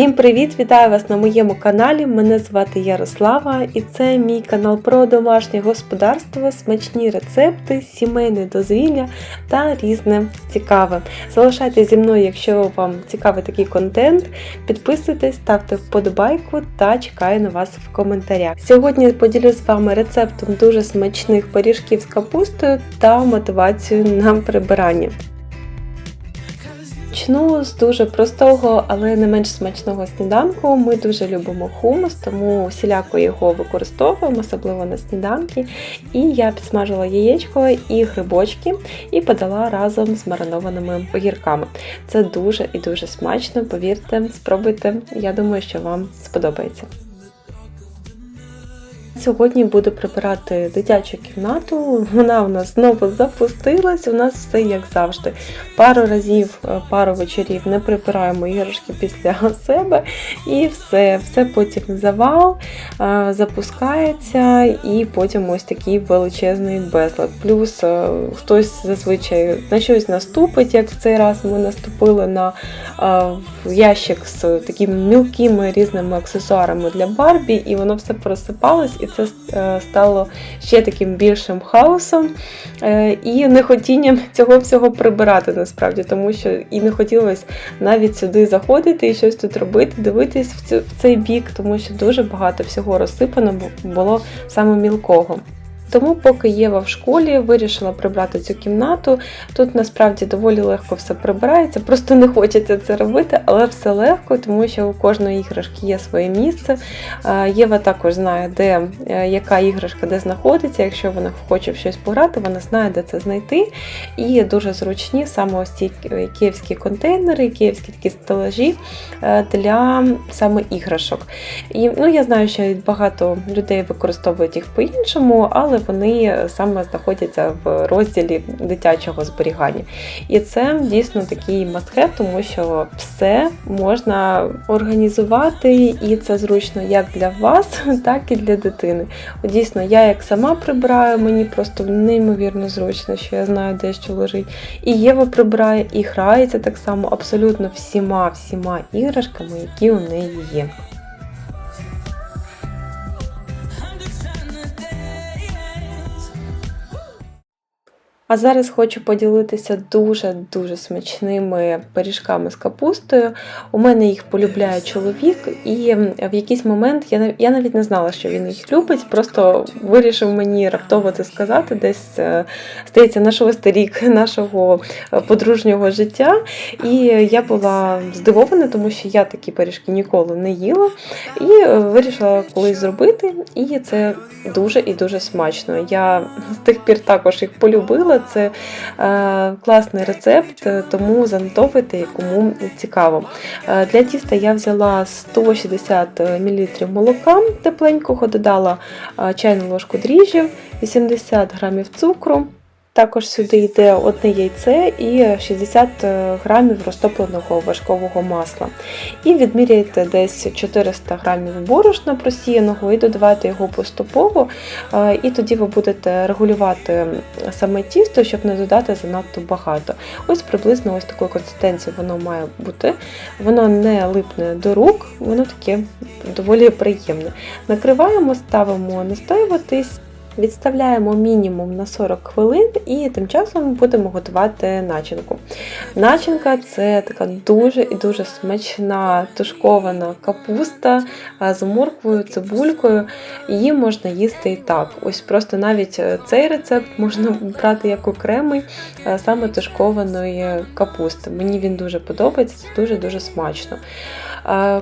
Всім привіт! Вітаю вас на моєму каналі. Мене звати Ярослава і це мій канал про домашнє господарство, смачні рецепти, сімейне дозвілля та різне цікаве. Залишайтеся зі мною, якщо вам цікавий такий контент. Підписуйтесь, ставте вподобайку та чекаю на вас в коментарях. Сьогодні поділюсь з вами рецептом дуже смачних пиріжків з капустою та мотивацією на прибирання. Почну з дуже простого, але не менш смачного сніданку. Ми дуже любимо хумус, тому всіляко його використовуємо, особливо на сніданки. І я підсмажила яєчко і грибочки і подала разом з маринованими огірками. Це дуже і дуже смачно, повірте, спробуйте. Я думаю, що вам сподобається. Сьогодні буду прибирати дитячу кімнату. Вона у нас знову запустилась. У нас все як завжди. Пару разів, е, пару вечорів не прибираємо іграшки після себе, і все, все потім завал, е, запускається, і потім ось такий величезний безлад. Плюс е, хтось зазвичай на щось наступить, як в цей раз ми наступили на ящик з такими мілкими різними аксесуарами для Барбі, і воно все просипалось. Це е, стало ще таким більшим хаосом е, і нехотінням цього всього прибирати насправді, тому що і не хотілося навіть сюди заходити і щось тут робити, дивитись в цей бік, тому що дуже багато всього розсипано було саме мілкого. Тому, поки Єва в школі вирішила прибрати цю кімнату. Тут насправді доволі легко все прибирається, просто не хочеться це робити, але все легко, тому що у кожної іграшки є своє місце. Єва також знає, де е, яка іграшка де знаходиться. Якщо вона хоче щось пограти, вона знає, де це знайти. І дуже зручні саме ось ці київські контейнери, київські такі стелажі е, для саме іграшок. І ну, я знаю, що багато людей використовують їх по-іншому, але вони саме знаходяться в розділі дитячого зберігання. І це дійсно такий мастхет, тому що все можна організувати, і це зручно як для вас, так і для дитини. Дійсно, я як сама прибираю, мені просто неймовірно зручно, що я знаю, де що лежить. І Єва прибирає, і грається так само абсолютно всіма всіма іграшками, які у неї є. А зараз хочу поділитися дуже-дуже смачними пиріжками з капустою. У мене їх полюбляє чоловік, і в якийсь момент я я навіть не знала, що він їх любить, просто вирішив мені раптово це сказати, десь е, здається, на шостий рік нашого е, подружнього життя. І я була здивована, тому що я такі пиріжки ніколи не їла. І е, вирішила колись зробити. І це дуже і дуже смачно. Я з тих пір також їх полюбила це е, класний рецепт, тому занотовуйте, кому цікаво. Е, для тіста я взяла 160 мл молока тепленького, додала е, чайну ложку дріжджів, 80 г цукру. Також сюди йде одне яйце і 60 е, грамів розтопленого важкового масла. І відміряєте десь 400 грамів борошна просіяного і додавайте його поступово. Е, і тоді ви будете регулювати саме тісто, щоб не додати занадто багато. Ось приблизно ось такої консистенції воно має бути. Воно не липне до рук, воно таке доволі приємне. Накриваємо, ставимо настоюватись. Відставляємо мінімум на 40 хвилин і тим часом будемо готувати начинку. Начинка це така дуже і дуже смачна тушкована капуста з морквою, цибулькою. Її можна їсти і так. Ось просто навіть е, цей рецепт можна брати як окремий е, саме тушкованої капусти. Мені він дуже подобається, це дуже-дуже смачно.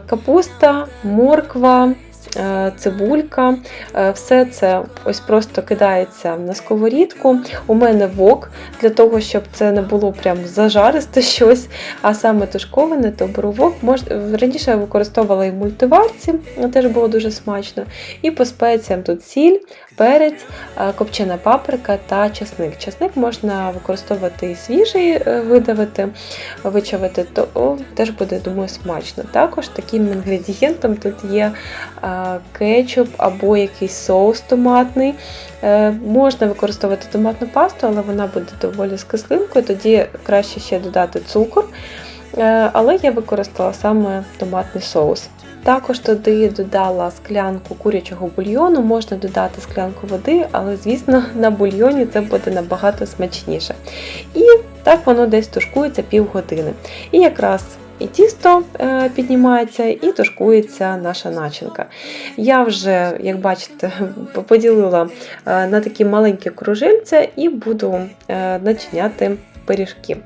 Капуста, морква. Е, цибулька, е, все це ось просто кидається на сковорідку. У мене вок, для того, щоб це не було прям зажаристе щось, а саме тушковане, то беру вок. Раніше я використовувала і в мультиварці, теж було дуже смачно. І по спеціям тут сіль, перець, е, копчена паприка та чесник. Чесник можна використовувати і свіжий, видавити, вичавити, то теж буде, думаю, смачно. Також таким інгредієнтом тут є кетчуп або якийсь соус томатний. Е, можна використовувати томатну пасту, але вона буде доволі з кислинкою, тоді краще ще додати цукор. е, але я використала саме томатний соус. Також туди додала склянку курячого бульйону, можна додати склянку води, але, звісно, на бульйоні це буде набагато смачніше. І так воно десь тушкується півгодини. І якраз і тісто е, піднімається, і тушкується наша начинка. Я вже, як бачите, поділила е, на такі маленькі кружельця і буду е, начиняти пиріжки.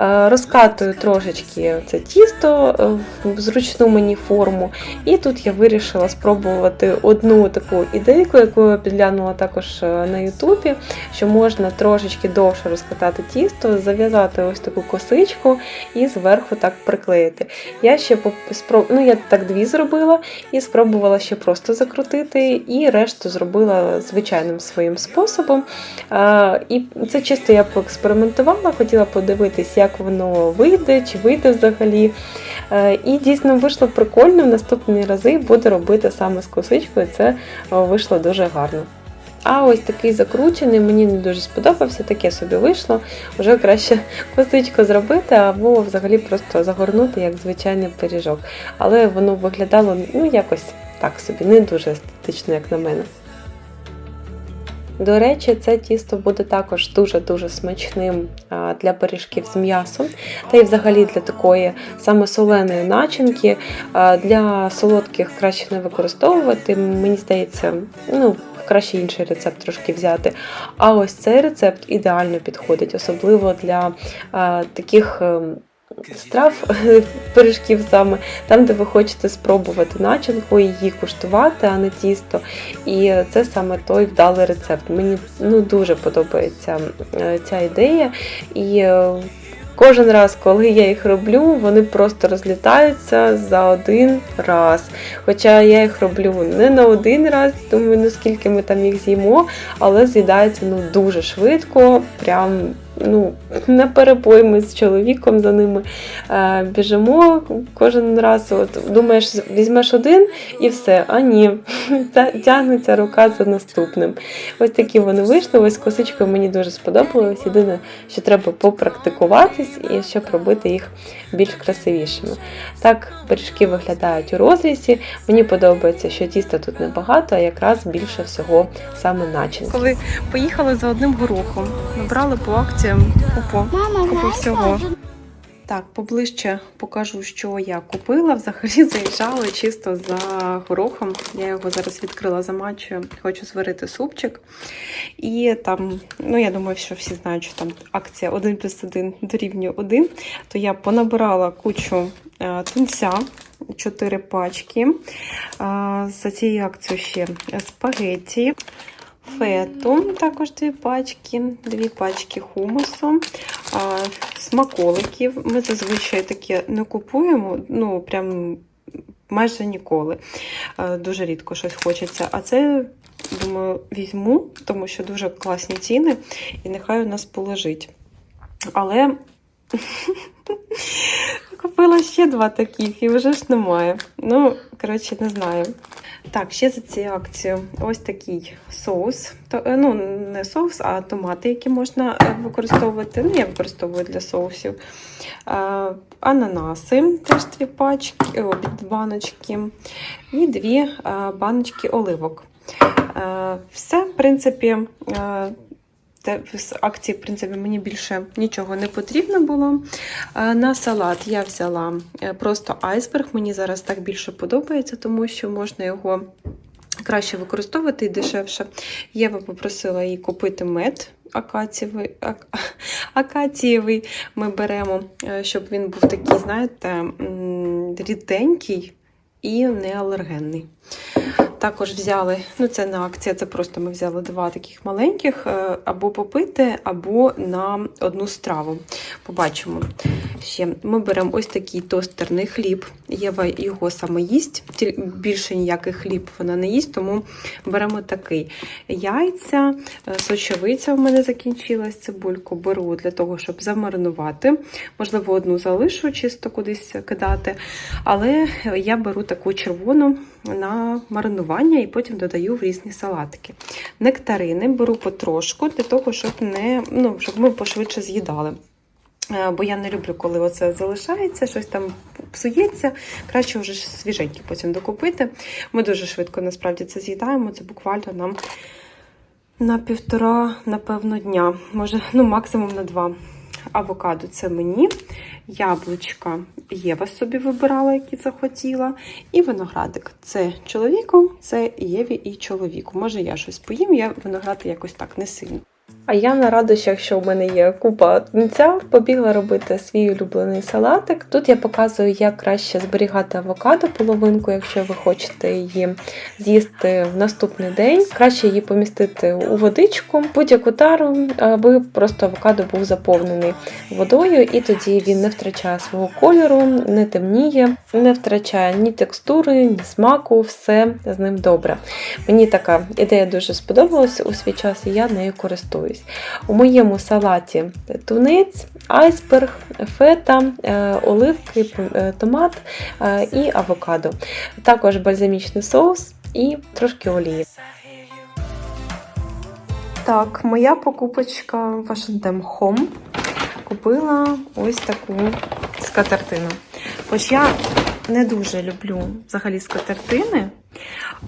Е, Розкатую трошечки це тісто е, в зручну мені форму. І тут я вирішила спробувати одну таку ідейку, яку я підглянула також е, на Ютубі, що можна трошечки довше розкатати тісто, зав'язати ось таку косичку і зверху так приклеїти. Я ще спроб... ну, я так дві зробила і спробувала ще просто закрутити, і решту зробила звичайним своїм способом. І це чисто я поекспериментувала, хотіла подивитись, як воно вийде, чи вийде взагалі. Е, І дійсно вийшло прикольно. В наступні рази буду робити саме з косичкою. Це вийшло дуже гарно. А ось такий закручений, мені не дуже сподобався, таке собі вийшло. Вже краще косичку зробити, або взагалі просто загорнути як звичайний пиріжок. Але воно виглядало ну, якось так собі, не дуже естетично, як на мене. До речі, це тісто буде також дуже-дуже смачним для пиріжків з м'ясом, та й взагалі для такої саме соленої начинки. Для солодких краще не використовувати. Мені здається, ну. Краще інший рецепт трошки взяти. А ось цей рецепт ідеально підходить, особливо для таких ем, страв пиріжків саме, там, де ви хочете спробувати начинку, її куштувати, а не тісто. І це саме той вдалий рецепт. Мені ну, дуже подобається е, ця ідея. І е, кожен раз, коли я їх роблю, вони просто розлітаються за один раз. Хоча я їх роблю не на один раз, думаю, ну скільки ми там їх з'їмо, але з'їдається ну, дуже швидко, прям ну, на перебой ми з чоловіком за ними е, біжимо кожен раз. От, думаєш, візьмеш один і все. А ні, тягнеться рука за наступним. Ось такі вони вийшли. Ось косичкою мені дуже сподобалось. Єдине, що треба попрактикуватись і щоб робити їх більш красивішими. Так пиріжки виглядають у розрізі. Мені подобається, що тіста тут небагато, а якраз більше всього саме начинки. Коли поїхали за одним горохом, набрали по акціям купу, купу всього. Так, поближче покажу, що я купила. Взагалі заїжджали чисто за горохом. Я його зараз відкрила замачую, хочу зварити супчик. І там, ну я думаю, що всі знають, що там акція 1 плюс 1 дорівнює 1. То я понабирала кучу е, тунця, 4 пачки. Е, За цією акцією ще спагетті. Фету, також дві пачки, дві пачки хумусу, а, смаколиків. Ми зазвичай таке не купуємо, ну прям майже ніколи. Е, Дуже рідко щось хочеться. А це, думаю, візьму, тому що дуже класні ціни, і нехай у нас полежить. Але купила ще два таких, і вже ж немає. Ну, коротше, не знаю. Так, ще за цією акцією ось такий соус. То, е, ну, не соус, а томати, які можна е, використовувати. Ну, я використовую для соусів. Е, Ананаси, теж дві пачки, о, баночки. І дві е, баночки оливок. Е, Все, в принципі, те- з акції, в принципі, мені більше нічого не потрібно було. Е, На салат я взяла е, просто айсберг. Мені зараз так більше подобається, тому що можна його краще використовувати і дешевше. Єва попросила її купити мед. Акацієвий, ак- акацієвий ми беремо, е, щоб він був такий, знаєте, ріденький і не алергенний. Також взяли, ну це не акція, це просто ми взяли два таких маленьких, е, або попити, або на одну страву. Побачимо. Ще ми беремо ось такий тостерний хліб. Єва його саме їсть. Більше ніякий хліб вона не їсть, тому беремо такий. Яйця, е, сочевиця в мене закінчилась, цибульку беру для того, щоб замаринувати. Можливо, одну залишу, чисто кудись кидати. Але я беру таку червону на маринування і потім додаю в різні салатики. Нектарини беру потрошку для того, щоб, не, ну, щоб ми пошвидше з'їдали. Е, Бо я не люблю, коли оце залишається, щось там псується. Краще вже свіженькі потім докупити. Ми дуже швидко насправді це з'їдаємо. Це буквально нам на півтора, напевно, дня. Може, ну, максимум на два. Авокадо це мені. Яблучка Єва собі вибирала, які захотіла. І виноградик це чоловіку, це Єві і чоловіку. Може, я щось поїм, я виноград якось так не сильно. А я на радощах, що в мене є купа тунця, побігла робити свій улюблений салатик. Тут я показую, як краще зберігати авокадо половинку, якщо ви хочете її з'їсти в наступний день. Краще її помістити у водичку, будь-яку тару, аби просто авокадо був заповнений водою, і тоді він не втрачає свого кольору, не темніє, не втрачає ні текстури, ні смаку, все з ним добре. Мені така ідея дуже сподобалася у свій час, і я нею користуюсь. У моєму салаті тунець, айсберг, фета, е, оливки, е, томат е, і авокадо. Також бальзамічний соус і трошки олії. Так, моя покупочка в H&M Home. Купила ось таку скатертину. Хоч я не дуже люблю взагалі скатертини,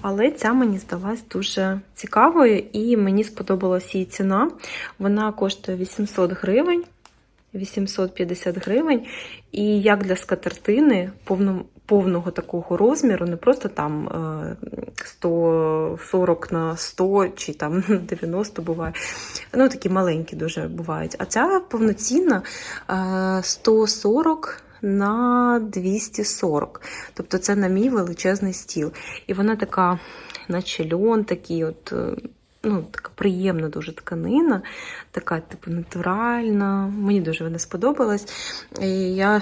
але ця мені здалась дуже цікавою і мені сподобалась її ціна. Вона коштує 800 гривень. 850 гривень. І як для скатертини повно, повного такого розміру, не просто там е, 140 на 100 чи там 90 буває. Ну, такі маленькі дуже бувають. А ця повноцінна е, 140 на 240. Тобто це на мій величезний стіл. І вона така, наче льон, такий от. е, Ну, така приємна дуже тканина, така, типу, натуральна. Мені дуже вона сподобалась. І я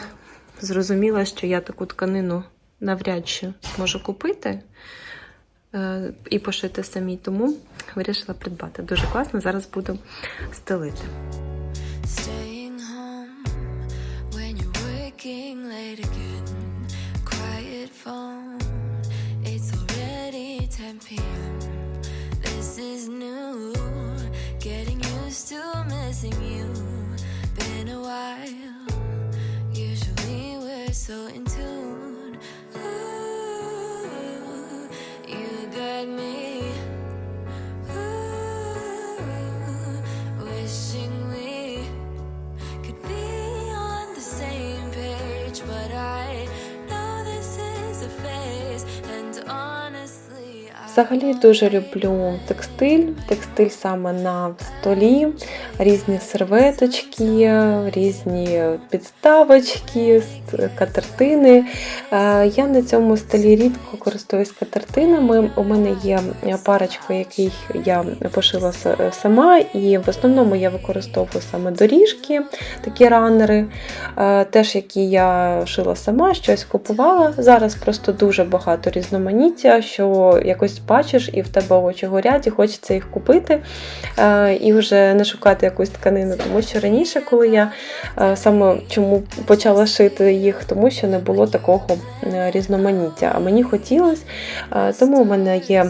зрозуміла, що я таку тканину навряд чи зможу купити е, і пошити самій, тому вирішила придбати. Дуже класно, зараз буду стелити. feel. Взагалі дуже люблю текстиль, текстиль саме на столі, різні серветочки, різні підставочки, катертини. Е, Я на цьому столі рідко користуюсь катертинами. У мене є парочка, яких я пошила сама, і в основному я використовую саме доріжки, такі ранери, е, теж які я шила сама, щось купувала. Зараз просто дуже багато різноманіття, що якось бачиш і в тебе очі горять, і хочеться їх купити е, і вже не шукати якусь тканину. Тому що раніше, коли я е, саме чому почала шити їх, тому що не було такого е, різноманіття. А мені хотілося, е, тому у мене є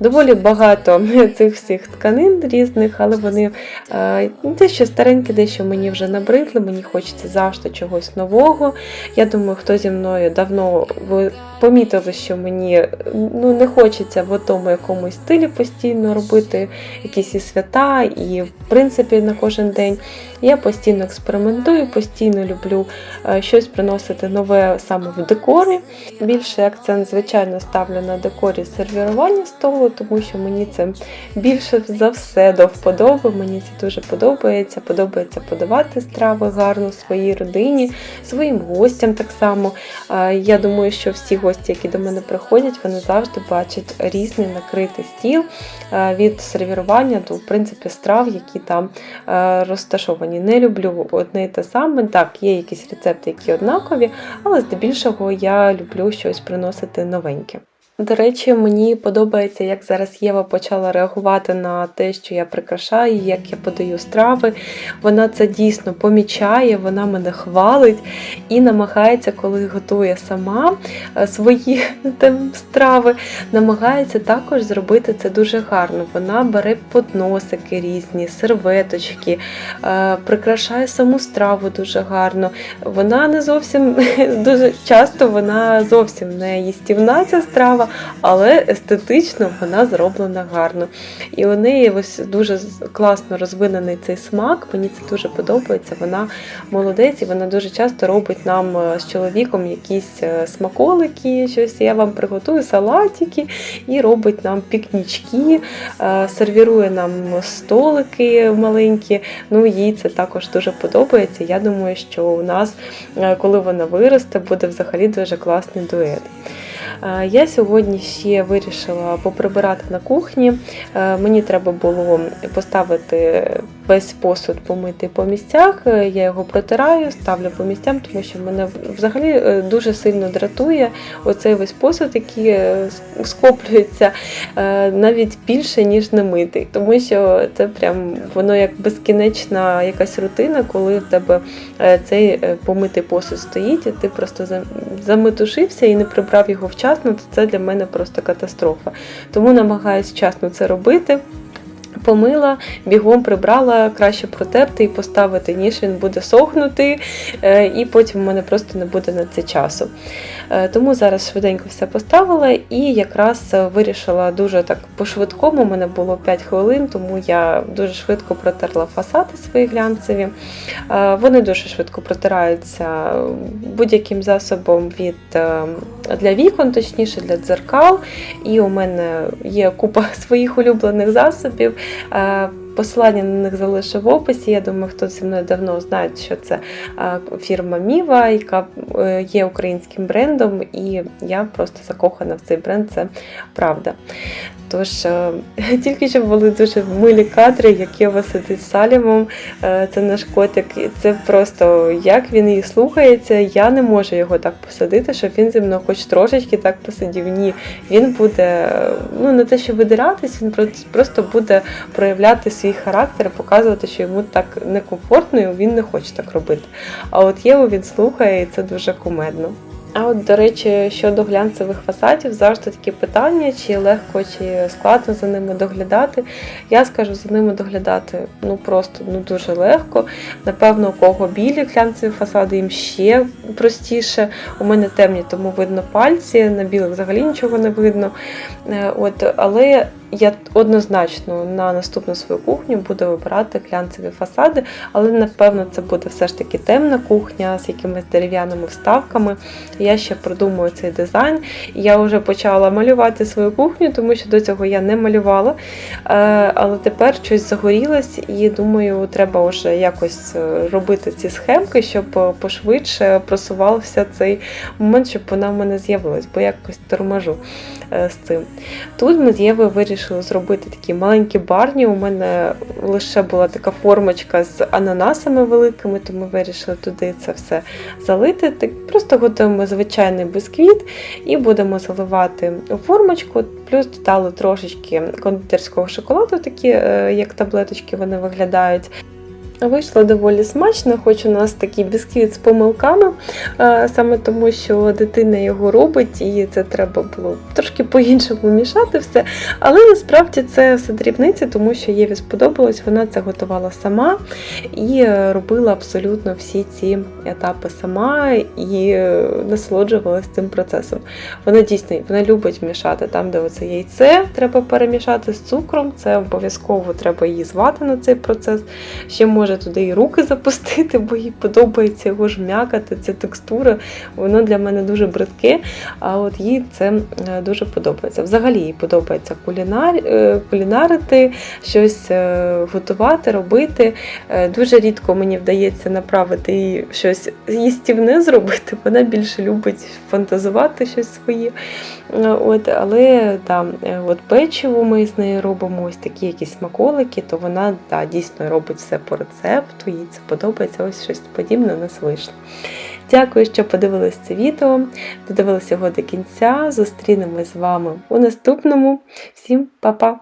доволі багато цих всіх тканин різних, але вони дещо старенькі, дещо мені вже набридли, мені хочеться завжди чогось нового. Я думаю, хто зі мною давно помітили, що мені ну, не хочеться в тому якомусь стилі постійно робити якісь і свята, і в принципі на кожен день. Я постійно експериментую, постійно люблю е, щось приносити нове саме в декорі. Більший акцент, звичайно, ставлю на декорі сервірування столу, тому що мені це більше за все до вподоби. Мені це дуже подобається. Подобається подавати страви гарно своїй родині, своїм гостям так само. Е, Я думаю, що всі гості, які до мене приходять, вони завжди бачать різний накритий стіл е, від сервірування до в принципі страв, які там е, розташовані. Не люблю одне і те саме. Так, є якісь рецепти, які однакові, але здебільшого я люблю щось приносити новеньке. До речі, мені подобається, як зараз Єва почала реагувати на те, що я прикрашаю, як я подаю страви. Вона це дійсно помічає, вона мене хвалить і намагається, коли готує сама е, свої там, страви, намагається також зробити це дуже гарно. Вона бере подносики різні, серветочки, е, прикрашає саму страву дуже гарно. Вона не зовсім дуже часто вона зовсім не їстівна ця страва, але естетично вона зроблена гарно. І у неї ось дуже класно розвинений цей смак. Мені це дуже подобається. Вона молодець, і вона дуже часто робить нам е, з чоловіком якісь е, смаколики, щось я вам приготую салатики і робить нам пікнічки, е, сервірує нам столики маленькі. Ну їй це також дуже подобається. Я думаю, що у нас, коли вона виросте, буде взагалі дуже класний дует. Я сьогодні ще вирішила поприбирати на кухні. Е, Мені треба було поставити весь посуд помити по місцях. Е, Я його протираю, ставлю по місцям, тому що мене взагалі е, дуже сильно дратує оцей весь посуд, який е, скоплюється навіть більше, ніж не митий. Тому що це прям воно як безкінечна якась рутина, коли в тебе цей помитий посуд стоїть, і ти просто заметушився і не прибрав його вчасно, то це для мене просто катастрофа. Тому намагаюся вчасно це робити. Помила, бігом прибрала, краще протерти і поставити, ніж він буде сохнути, е, і потім у мене просто не буде на це часу. Е, Тому зараз швиденько все поставила і якраз вирішила дуже так по-швидкому. У мене було 5 хвилин, тому я дуже швидко протерла фасади свої глянцеві. Е, Вони дуже швидко протираються будь-яким засобом від для вікон, точніше для дзеркал. І у мене є купа своїх улюблених засобів. Е, Посилання на них залишу в описі. Я думаю, хто зі мною давно знає, що це фірма Міва, яка е, є українським брендом, і я просто закохана в цей бренд, це правда. Тож е, тільки що були дуже милі кадри, як Єва сидить з Салімом, е, це наш котик, і це просто як він її слухається. Я не можу його так посадити, щоб він зі мною хоч трошечки так посидів. Ні, він буде ну не те, що видиратись, він просто буде проявляти свій характер, показувати, що йому так некомфортно, і він не хоче так робити. А от Єву він слухає, і це дуже кумедно. А от, до речі, щодо глянцевих фасадів, завжди такі питання, чи легко, чи складно за ними доглядати. Я скажу за ними доглядати ну просто ну дуже легко. Напевно, у кого білі глянцеві фасади, їм ще простіше. У мене темні, тому видно пальці, на білих взагалі нічого не видно. Е, От, але я однозначно на наступну свою кухню буду вибирати глянцеві фасади, але напевно це буде все ж таки темна кухня з якимись дерев'яними вставками. Я ще продумую цей дизайн. Я вже почала малювати свою кухню, тому що до цього я не малювала. Е, Але тепер щось загорілось, і думаю, треба вже якось е, робити ці схемки, щоб пошвидше просувався цей момент, щоб вона в мене з'явилась, бо якось торможу е, з цим. Тут ми з вирішили зробити такі маленькі барні. У мене лише була така формочка з ананасами великими, тому вирішили туди це все залити. Так Просто готуємо звичайний бисквіт і будемо заливати у формочку. Плюс додали трошечки кондитерського шоколаду, такі е, як таблеточки вони виглядають. Вийшло доволі смачно, хоч у нас такий бісквіт з помилками, саме тому, що дитина його робить, і це треба було трошки по-іншому мішати все. Але насправді це все дрібниці, тому що Єві сподобалось, вона це готувала сама і е, робила абсолютно всі ці етапи сама і е, насолоджувалась цим процесом. Вона дійсно вона любить мішати там, де оце яйце треба перемішати з цукром. Це обов'язково треба її звати на цей процес. Ще може туди і руки запустити, бо їй подобається його жмякати, ця текстура. Воно для мене дуже бридке, а от їй це е, дуже подобається. Взагалі їй подобається кулінар, е, кулінарити, щось е, готувати, робити. Дуже рідко мені вдається направити їй щось їстівне зробити. Вона більше любить фантазувати щось своє. От, але да, от печиво ми з нею робимо ось такі якісь смаколики, то вона да, дійсно робить все по рецепту, їй це подобається. Ось щось подібне у нас вийшло. Дякую, що подивились це відео, додивилися його до кінця. Зустрінемось з вами у наступному. Всім па-па!